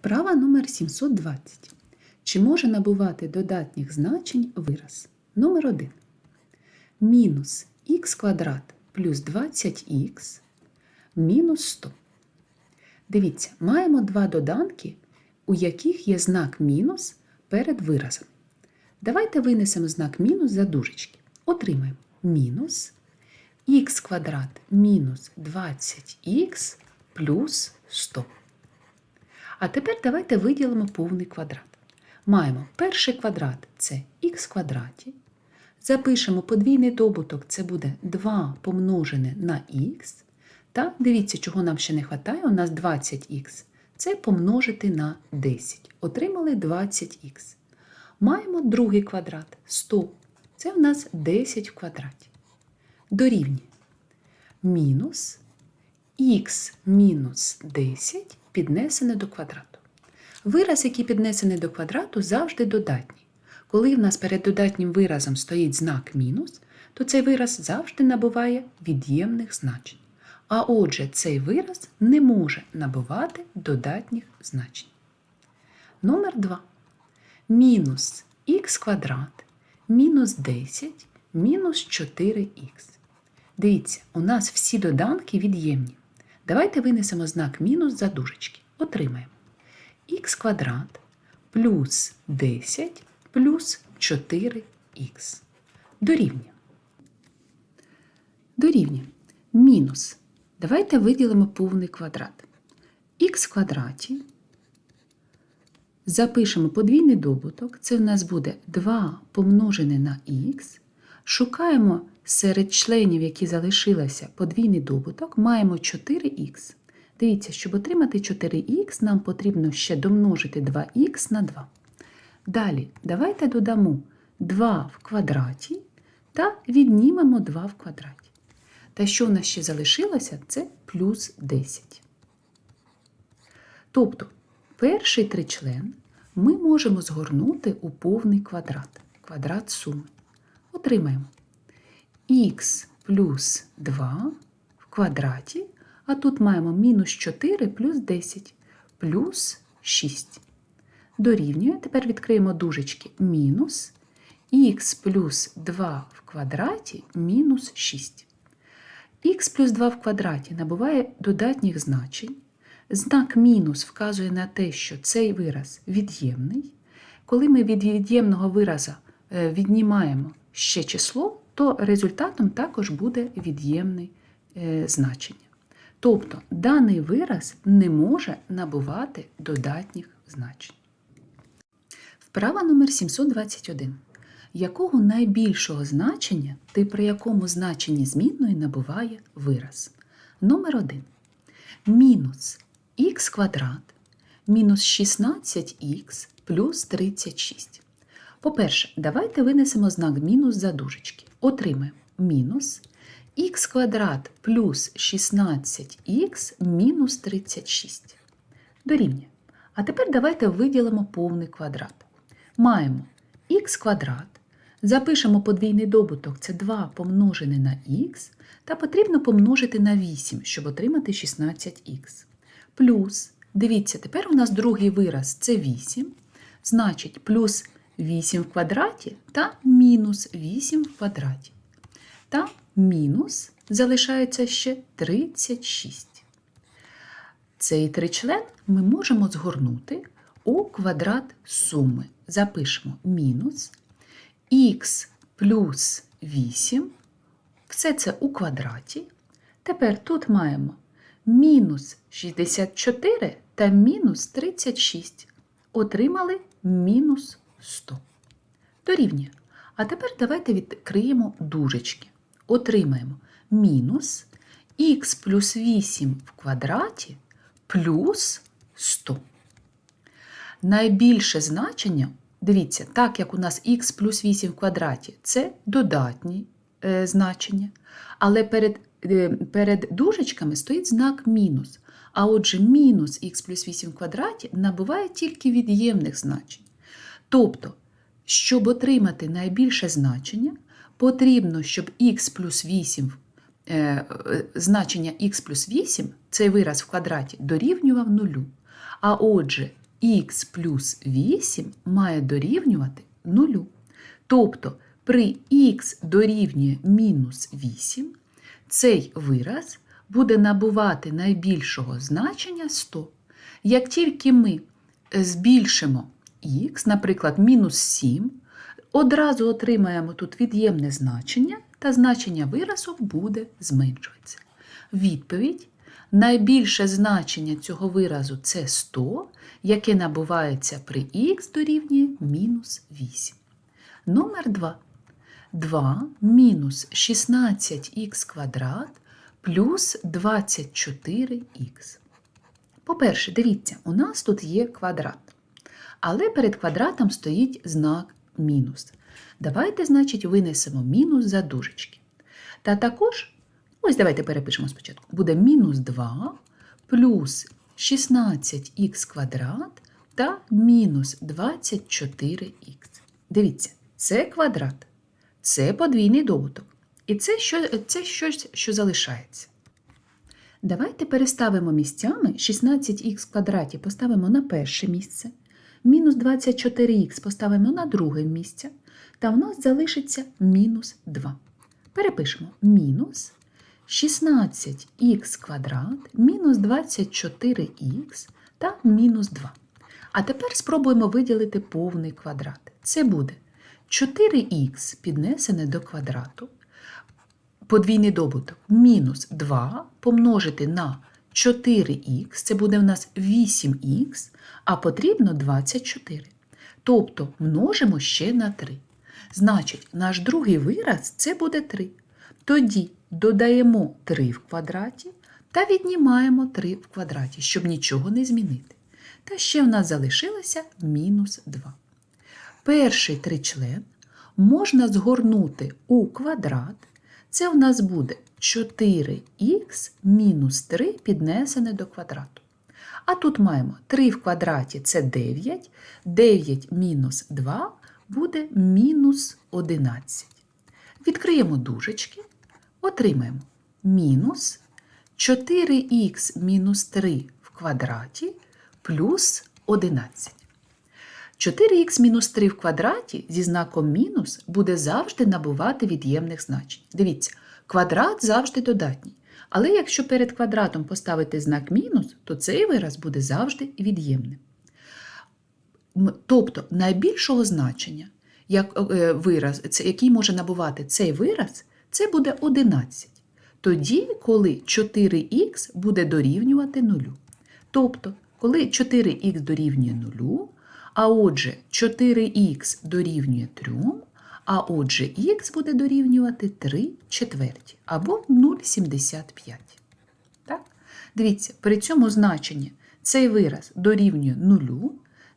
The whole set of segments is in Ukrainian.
Вправа номер 720. Чи може набувати додатніх значень вираз? Номер 1. Мінус х квадрат плюс 20х мінус 100. Дивіться, маємо два доданки, у яких є знак мінус перед виразом. Давайте винесемо знак мінус за дужечки. Отримаємо мінус х квадрат мінус 20х плюс 100. А тепер давайте виділимо повний квадрат. Маємо перший квадрат це х квадраті. Запишемо подвійний добуток, це буде 2 помножене на х. Та дивіться, чого нам ще не вистачає, у нас 20х. Це помножити на 10. Отримали 20х. Маємо другий квадрат 100. Це у нас 10 в квадраті. Дорівнює мінус х мінус 10 піднесене до квадрату. Вираз, який піднесений до квадрату, завжди додатній. Коли в нас перед додатнім виразом стоїть знак мінус, то цей вираз завжди набуває від'ємних значень. А отже, цей вираз не може набувати додатніх значень. Номер 2. Мінус х квадрат мінус 10 мінус 4х. Дивіться, у нас всі доданки від'ємні. Давайте винесемо знак мінус за дужечки. Отримаємо х квадрат плюс 10 плюс 4х. Дорівнює. Дорівнює. Мінус. Давайте виділимо повний квадрат. х в квадраті. Запишемо подвійний добуток. Це у нас буде 2 помножене на х. Шукаємо серед членів, які залишилися подвійний добуток, маємо 4х. Дивіться, щоб отримати 4х, нам потрібно ще домножити 2х на 2. Далі, давайте додамо 2 в квадраті та віднімемо 2 в квадраті. Та що в нас ще залишилося, це плюс 10. Тобто, перший тричлен ми можемо згорнути у повний квадрат, квадрат суми. Отримаємо х плюс 2 в квадраті, а тут маємо мінус 4 плюс 10 плюс 6. Дорівнює, тепер відкриємо дужечки мінус х плюс 2 в квадраті мінус 6. х плюс 2 в квадраті набуває додатніх значень. Знак мінус вказує на те, що цей вираз від'ємний. Коли ми від від'ємного вираза е, віднімаємо ще число, то результатом також буде від'ємне значення. Тобто даний вираз не може набувати додатніх значень. Вправа номер 721. Якого найбільшого значення ти при якому значенні змінної набуває вираз? Номер 1. Мінус х квадрат мінус 16х плюс 36. По-перше, давайте винесемо знак мінус за дужечки. Отримаємо мінус х квадрат плюс 16х мінус 36. Дорівнює. А тепер давайте виділимо повний квадрат. Маємо х квадрат. Запишемо подвійний добуток це 2 помножене на х, та потрібно помножити на 8, щоб отримати 16х. Плюс, дивіться, тепер у нас другий вираз це 8, значить плюс 8 в квадраті та мінус 8 в квадраті. Та мінус залишається ще 36. Цей тричлен ми можемо згорнути у квадрат суми. Запишемо мінус х плюс 8, все це у квадраті. Тепер тут маємо мінус 64 та мінус 36. Отримали мінус 100. Дорівнює. А тепер давайте відкриємо дужечки. Отримаємо мінус х плюс 8 в квадраті плюс 100. Найбільше значення, дивіться, так як у нас х плюс 8 в квадраті це додатні е, значення, але перед, е, перед дужечками стоїть знак мінус. А отже, мінус х плюс 8 в квадраті набуває тільки від'ємних значень. Тобто, щоб отримати найбільше значення, потрібно, щоб х плюс 8, е, значення х плюс 8, цей вираз в квадраті, дорівнював нулю. А отже, х плюс 8 має дорівнювати 0. Тобто при х дорівнює мінус 8 цей вираз буде набувати найбільшого значення 100. Як тільки ми е, збільшимо х, наприклад, мінус 7, одразу отримаємо тут від'ємне значення, та значення виразу буде зменшуватися. Відповідь найбільше значення цього виразу це 100, яке набувається при х дорівнює мінус 8. Номер 2. 2 мінус 16х квадрат плюс 24х. По-перше, дивіться, у нас тут є квадрат. Але перед квадратом стоїть знак мінус. Давайте, значить, винесемо мінус за дужечки. Та також, ось давайте перепишемо спочатку, буде мінус 2 плюс 16х квадрат та мінус 24х. Дивіться, це квадрат, це подвійний добуток. І це, що, це щось, що залишається. Давайте переставимо місцями 16х квадраті поставимо на перше місце, мінус 24х поставимо на друге місце, та в нас залишиться мінус 2. Перепишемо мінус 16х квадрат мінус 24х та мінус 2. А тепер спробуємо виділити повний квадрат. Це буде 4х піднесене до квадрату, подвійний добуток мінус 2 помножити на 4х, це буде в нас 8х, а потрібно 24. Тобто множимо ще на 3. Значить, наш другий вираз це буде 3. Тоді додаємо 3 в квадраті та віднімаємо 3 в квадраті, щоб нічого не змінити. Та ще в нас залишилося мінус 2. Перший тричлен можна згорнути у квадрат. Це в нас буде 4х мінус 3 піднесене до квадрату. А тут маємо 3 в квадраті це 9, 9 мінус 2 буде мінус 11. Відкриємо дужечки, отримаємо мінус 4х мінус 3 в квадраті плюс 11. 4х мінус 3 в квадраті зі знаком мінус буде завжди набувати від'ємних значень. Дивіться, квадрат завжди додатній. Але якщо перед квадратом поставити знак мінус, то цей вираз буде завжди від'ємним. Тобто найбільшого значення, як, е, вираз, це, який може набувати цей вираз, це буде 11. Тоді, коли 4х буде дорівнювати 0. Тобто, коли 4х дорівнює 0, а отже 4х дорівнює 3, а отже х буде дорівнювати 3 четверті або 0,75. Так? Дивіться, при цьому значенні цей вираз дорівнює 0,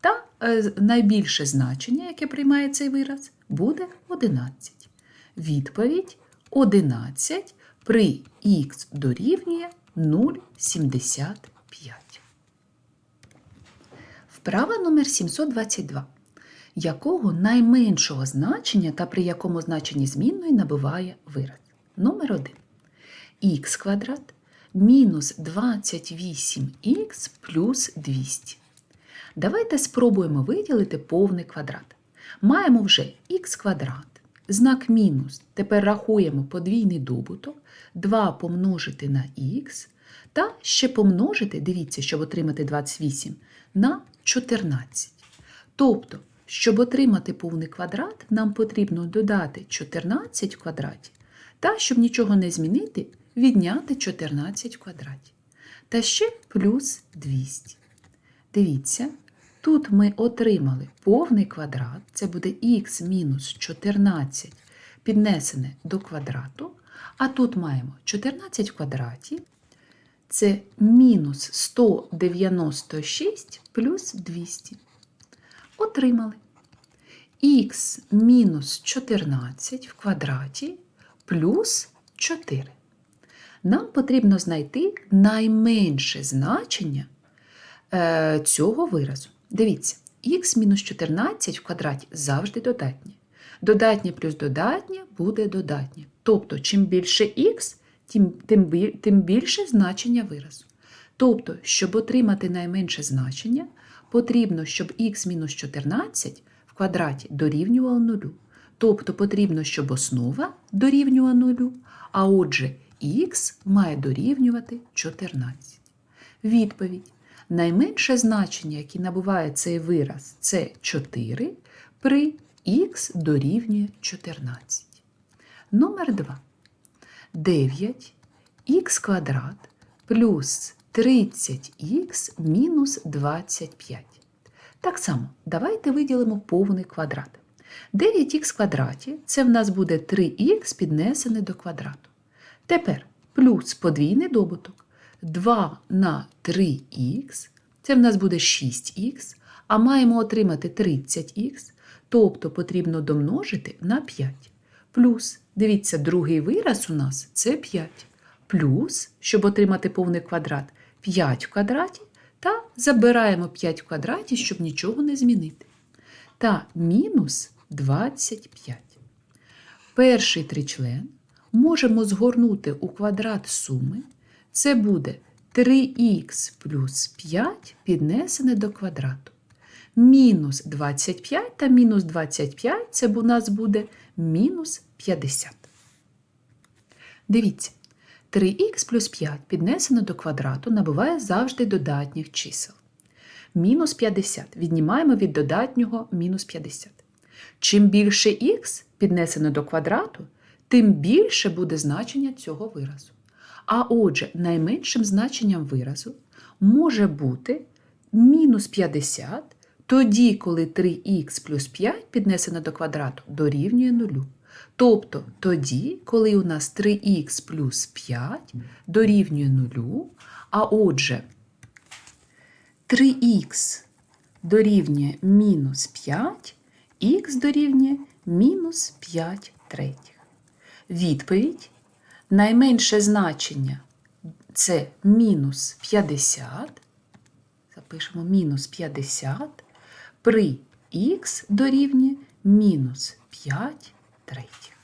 та е, найбільше значення, яке приймає цей вираз, буде 11. Відповідь 11 при х дорівнює 0,75. Вправа номер 722. Якого найменшого значення та при якому значенні змінної набуває вираз? Номер 1. х квадрат мінус 28х плюс 200. Давайте спробуємо виділити повний квадрат. Маємо вже х квадрат, знак мінус. Тепер рахуємо подвійний добуток 2 помножити на х та ще помножити, дивіться, щоб отримати 28, на 14. Тобто, щоб отримати повний квадрат, нам потрібно додати 14 в квадраті, та, щоб нічого не змінити, відняти 14 в квадраті. Та ще плюс 200. Дивіться, тут ми отримали повний квадрат, це буде х мінус 14 піднесене до квадрату, а тут маємо 14 в квадраті, це мінус 196 плюс 200. Отримали х мінус 14 в квадраті плюс 4. Нам потрібно знайти найменше значення е, цього виразу. Дивіться, х мінус 14 в квадраті завжди додатнє. Додатнє плюс додатнє буде додатнє. Тобто, чим більше х, тим, тим, тим більше значення виразу. Тобто, щоб отримати найменше значення, потрібно, щоб х мінус 14 в квадраті дорівнювало нулю. Тобто потрібно, щоб основа дорівнювала нулю, а отже, х має дорівнювати 14. Відповідь. Найменше значення, яке набуває цей вираз, це 4 при х дорівнює 14. Номер 2. 9 х квадрат плюс 30х мінус 25. Так само, давайте виділимо повний квадрат. 9х квадраті це в нас буде 3х піднесене до квадрату. Тепер плюс подвійний добуток 2 на 3х, це в нас буде 6х, а маємо отримати 30х, тобто потрібно домножити на 5. Плюс, дивіться, другий вираз у нас це 5. Плюс, щоб отримати повний квадрат, 5 в квадраті, та забираємо 5 в квадраті, щоб нічого не змінити. Та мінус 25. Перший тричлен можемо згорнути у квадрат суми. Це буде 3х плюс 5 піднесене до квадрату. Мінус 25 та мінус 25 це у нас буде мінус 50. Дивіться, 3х плюс 5 піднесено до квадрату набуває завжди додатніх чисел. Мінус 50 віднімаємо від додатнього мінус 50. Чим більше х піднесено до квадрату, тим більше буде значення цього виразу. А отже, найменшим значенням виразу може бути мінус 50 тоді, коли 3х плюс 5 піднесено до квадрату дорівнює нулю. Тобто тоді, коли у нас 3х плюс 5 дорівнює нулю, а отже, 3х дорівнює мінус 5, х дорівнює мінус 5 третіх. Відповідь найменше значення це мінус 50. Запишемо мінус 50 при х дорівнює мінус 5 третіх.